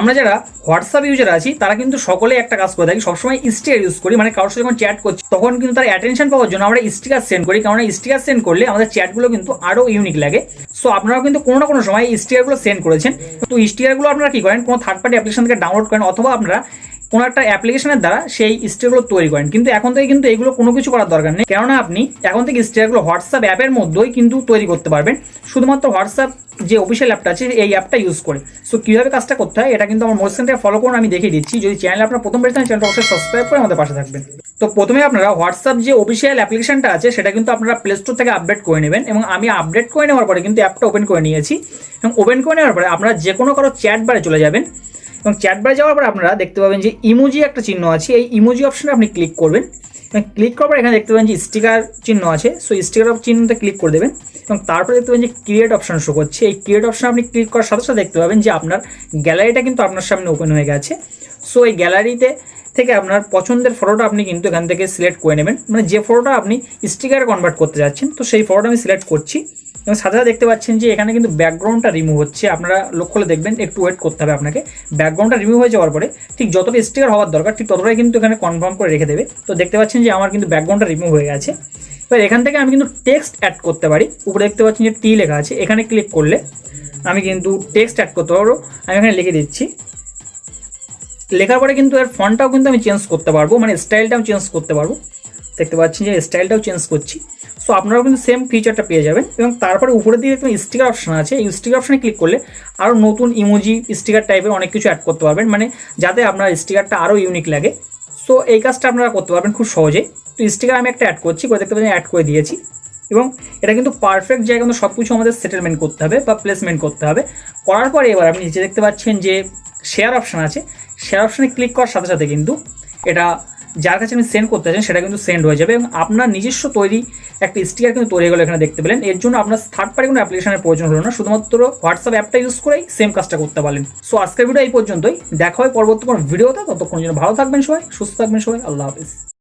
আমরা যারা WhatsApp user আছি, তারা কিন্তু সকলে একটা কাজ করে থাকি, সবসময় স্টিকার ইউজ করি। মানে কারোর সাথে যখন চ্যাট করছি, তখন কিন্তু তার অ্যাটেনশন পাওয়ার জন্য আমরা স্টিকার সেন্ড করি। কারণ স্টিকার সেন্ড করলে আমাদের চ্যাটগুলো কিন্তু আরও ইউনিক লাগে। সো আপনারা কিন্তু কোনো না কোনো সময় স্টিকারগুলো সেন্ড করেছেন। তো স্টিকারগুলো আপনারা কি করেন? কোনো থার্ড পার্টি অ্যাপ্লিকেশন থেকে ডাউনলোড করেন, অথবা আপনারা কোনো একটা অ্যাপ্লিকেশনের দ্বারা সেই স্টিকারগুলো তৈরি করেন। কিন্তু এখন থেকে কিন্তু এগুলো কোনো কিছু করার দরকার নেই। কেননা আপনি এখন থেকে স্টিকারগুলো হোয়াটসঅ্যাপ অ্যাপের মধ্যেই কিন্তু তৈরি করতে পারবেন। শুধুমাত্র হোয়াটসঅ্যাপ যে অফিসিয়াল অ্যাপটা আছে, এই অ্যাপটা ইউজ করে। সো কীভাবে কাজটা করতে হয়, এটা কিন্তু আমার মোশন থেকে ফলো করুন, আমি দেখিয়ে দিচ্ছি। যদি চ্যানেল আপনার প্রথম পেয়েছেন চ্যানেলটা অবশ্যই সাবস্ক্রাইব করে আমাদের পাশে থাকবেন। তো প্রথমে আপনারা হোয়াটসঅ্যাপ যে অফিসিয়াল অ্যাপ্লিকেশনটা আছে, সেটা কিন্তু আপনারা প্লে স্টোর থেকে আপডেট করে নেবেন এবং আমি আপডেট করে নেওয়ার পরে কিন্তু অ্যাপটা ওপেন করে নিয়েছি। এবং ওপেন করে নেওয়ার পরে আপনারা যে কোনো কারও চ্যাট বারে চলে যাবেন। এবং চ্যাটবারে যাওয়ার পর আপনারা দেখতে পাবেন যে ইমোজি একটা চিহ্ন আছে। এই ইমোজি অপশনে আপনি ক্লিক করবেন। এবং ক্লিক করার পর এখানে দেখতে পাবেন যে স্টিকার চিহ্ন আছে। সো স্টিকার চিহ্নটা ক্লিক করে দেবেন। এবং তারপরে দেখতে পাবেন যে ক্রিয়েট অপশন শো করছে। এই ক্রিয়েট অপশন আপনি ক্লিক করার সাথে সাথে দেখতে পাবেন যে আপনার গ্যালারিটা কিন্তু আপনার সামনে ওপেন হয়ে গেছে। সো এই গ্যালারিতে থেকে আপনার পছন্দের ফটোটা আপনি কিন্তু এখান থেকে সিলেক্ট করে নেবেন। মানে যে ফটোটা আপনি স্টিকারে কনভার্ট করতে যাচ্ছেন, তো সেই ফটোটা আমি সিলেক্ট করছি। এবং সাথে সাথে দেখতে পাচ্ছেন যে এখানে কিন্তু ব্যাকগ্রাউন্ডটা রিমুভ হচ্ছে। আপনারা লক্ষ্য করে দেখবেন, একটু ওয়েট করতে হবে আপনাকে। ব্যাকগ্রাউন্ডটা রিমুভ হয়ে যাওয়ার পরে ঠিক যতটা স্টিকার হওয়ার দরকার, ঠিক ততটাই কিন্তু এখানে কনফার্ম করে রেখে দেবে। তো দেখতে পাচ্ছেন যে আমার কিন্তু ব্যাকগ্রাউন্ডটা রিমুভ হয়ে গেছে। এবার এখান থেকে আমি কিন্তু টেক্সট অ্যাড করতে পারি। উপরে দেখতে পাচ্ছেন যে টি লেখা আছে। এখানে ক্লিক করলে আমি কিন্তু টেক্সট অ্যাড করতে পারব। আমি এখানে লিখে দিচ্ছি। লেখার পরে কিন্তু এর ফন্টটাও কিন্তু আমি চেঞ্জ করতে পারব মানে স্টাইলটাও চেঞ্জ করতে পারব। দেখতে পাচ্ছেন যে স্টাইলটাও চেঞ্জ করছি। সো আপনারাও কিন্তু সেম ফিচারটা পেয়ে যাবেন এবং তারপরে উপরে দিকে দেখবেন স্টিকার অপশন আছে। এই স্টিকার অপশনে ক্লিক করলে আরও নতুন ইমোজি স্টিকার টাইপের অনেক কিছু অ্যাড করতে পারবেন মানে যাতে আপনার স্টিকারটা আরও ইউনিক লাগে। সো এই কাজটা আপনারা করতে পারবেন খুব সহজেই তো স্টিকার আমি একটা অ্যাড করছি, করে দেখতে পাচ্ছেন অ্যাড করে দিয়েছি। এবং এটা কিন্তু পারফেক্ট জায়গায় কিন্তু সব কিছু আমাদের সেটেলমেন্ট করতে হবে বা প্লেসমেন্ট করতে হবে। করার পরে এবার আপনি নিচে দেখতে পাচ্ছেন যে শেয়ার অপশান আছে। শেয়ার অপশানে ক্লিক করার সাথে সাথে কিন্তু এটা যার কাছে আপনি সেন্ড করতে চাই সেটা কিন্তু সেন্ড হয়ে যাবে এবং আপনার নিজস্ব তৈরি একটা স্টিকার কিন্তু তৈরি হয়ে গেলো এখানে দেখতে পেলেন। এর জন্য আপনার থার্ড পার্টি কোনো অ্যাপ্লিকেশনের প্রয়োজন হলো না, শুধুমাত্র হোয়াটসঅ্যাপ অ্যাপটা ইউজ করেই সেম কাজটা করতে পারেন সো আজকের ভিডিও এই পর্যন্তই। দেখা হয় পরবর্তী কোনো ভিডিওতে ততক্ষণ জন্য ভালো থাকবেন সবাই, সুস্থ থাকবেন সবাই। আল্লাহ হাফিজ।